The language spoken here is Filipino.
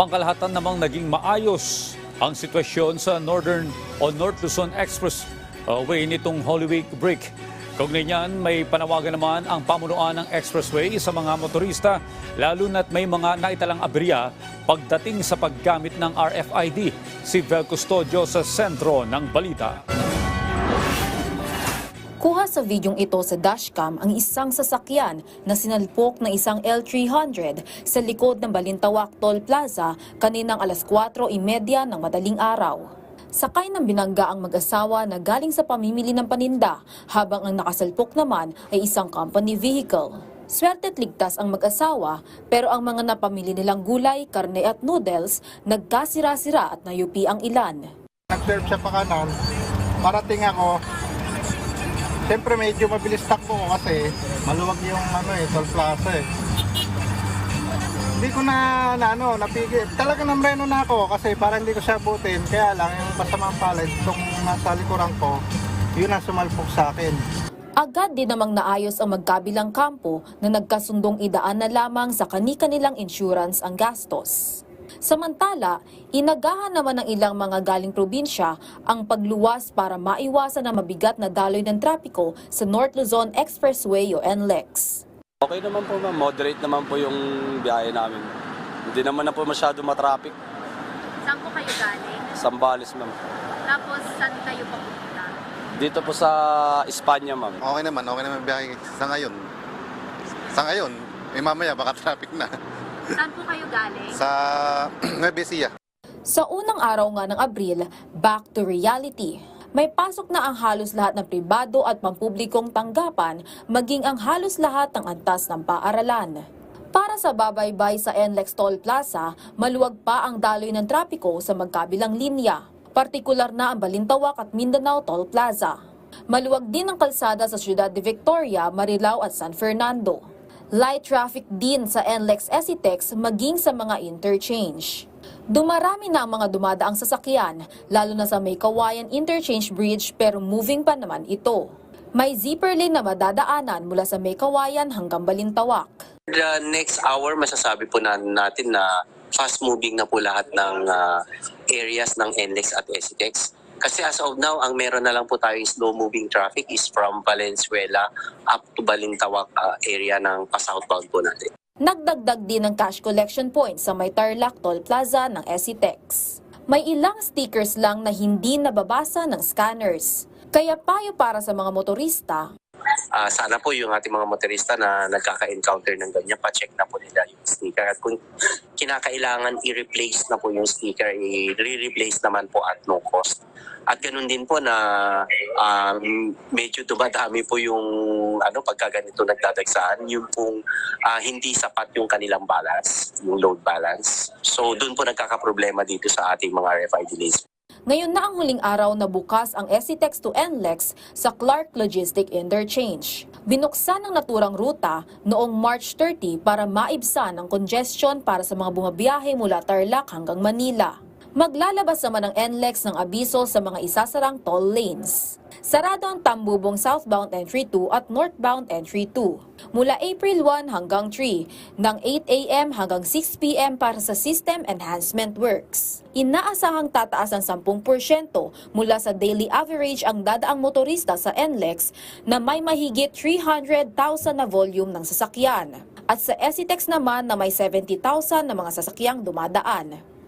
Pangkalahatan namang naging maayos ang sitwasyon sa Northern o North Luzon Expressway nitong Holy Week break. Kaugnay niyan, may panawagan naman ang pamunuan ng expressway sa mga motorista lalo na't may mga naitalang aberya pagdating sa paggamit ng RFID. Si Vel Custodio sa sentro ng balita. Kuha sa videong ito sa dashcam ang isang sasakyan na sinalpok ng isang L300 sa likod ng Balintawak Toll Plaza kaninang alas 4.30 ng madaling araw. Sakay ng binangga ang mag-asawa na galing sa pamimili ng paninda habang ang nakasalpok naman ay isang company vehicle. Swerte't ligtas ang mag-asawa pero ang mga napamili nilang gulay, karne at noodles nagkasira-sira at nayupi ang ilan. Nag-serve siya pa kanan. Parating ako. Siyempre medyo mabilis takbo ko kasi maluwag yung ano eh, toll plaza eh. Hindi ko na, na ano, napigil. Talaga namreno na ako kasi para hindi ko siya abutin. Kaya lang yung masamang palad itong nasa likuran ko, yun ang sumalpok sa akin. Agad din namang naayos ang magkabilang kampo na nagkasundong idaan na lamang sa kani-kanilang insurance ang gastos. Samantala, inagahan naman ng ilang mga galing probinsya ang pagluwas para maiwasan ang mabigat na daloy ng trapiko sa North Luzon Expressway o NLEX. Okay naman po ma'am, moderate naman po yung biyahe namin. Hindi naman na po masyado matraffic. Saan po kayo galing? Sambales ma'am. Tapos saan kayo papunta? Dito po sa Espanya ma'am. Okay naman, okay naman biyahe sa ngayon. Sa ngayon, eh mamaya baka traffic na. Saan po kayo galing? Sa Nueva Ecija. Sa unang araw nga ng Abril, back to reality. May pasok na ang halos lahat ng pribado at pampublikong tanggapan, maging ang halos lahat ng antas ng paaralan. Para sa babaybay sa NLEX Toll Plaza, maluwag pa ang daloy ng trapiko sa magkabilang linya. Partikular na ang Balintawak at Mindanao Toll Plaza. Maluwag din ang kalsada sa Ciudad de Victoria, Marilao at San Fernando. Light traffic din sa NLEX Esitex maging sa mga interchange. Dumarami na ang mga dumadaang sasakyan, lalo na sa may Kawayan Interchange Bridge pero moving pa naman ito. May zipper lane na madadaanan mula sa may Kawayan hanggang Balintawak. The next hour, masasabi po na natin na fast moving na po lahat ng ah, areas ng NLEX at SCTEX. Kasi as of now, ang meron na lang po tayo slow moving traffic is from Valenzuela up to Balintawak ah, area ng pa-southbound po natin. Nagdagdag din ng cash collection point sa may Tarlac Toll Plaza ng Esitex. May ilang stickers lang na hindi nababasa ng scanners. Kaya payo para sa mga motorista, Ah, sana po yung ating mga motorista na nagkaka-encounter ng ganyan, pa-check na po nila yung sticker. At kung kinakailangan i-replace na po yung sticker, i-replace naman po at no cost. At ganun din po na um, medyo dumadami po yung ano pagka ganito nagdadagsaan, yung pong ah, hindi sapat yung kanilang balance, yung load balance. So doon po nagkakaproblema dito sa ating mga RFID lanes. Ngayon na ang huling araw na bukas ang SCTEX to NLEX sa Clark Logistic Interchange. Binuksan ang naturang ruta noong March 30 para maibsan ang congestion para sa mga bumabiyahe mula Tarlac hanggang Manila. Maglalabas naman ang NLEX ng abiso sa mga isasarang toll lanes. Sarado ang Tambubong southbound entry 2 at northbound entry 2. Mula April 1 hanggang 3, ng 8 a.m. hanggang 6 p.m. para sa System Enhancement Works. Inaasahang tataas ang 10% mula sa daily average ang dadaang motorista sa NLEX na may mahigit 300,000 na volume ng sasakyan. At sa SCTEX naman na may 70,000 na mga sasakyang dumadaan.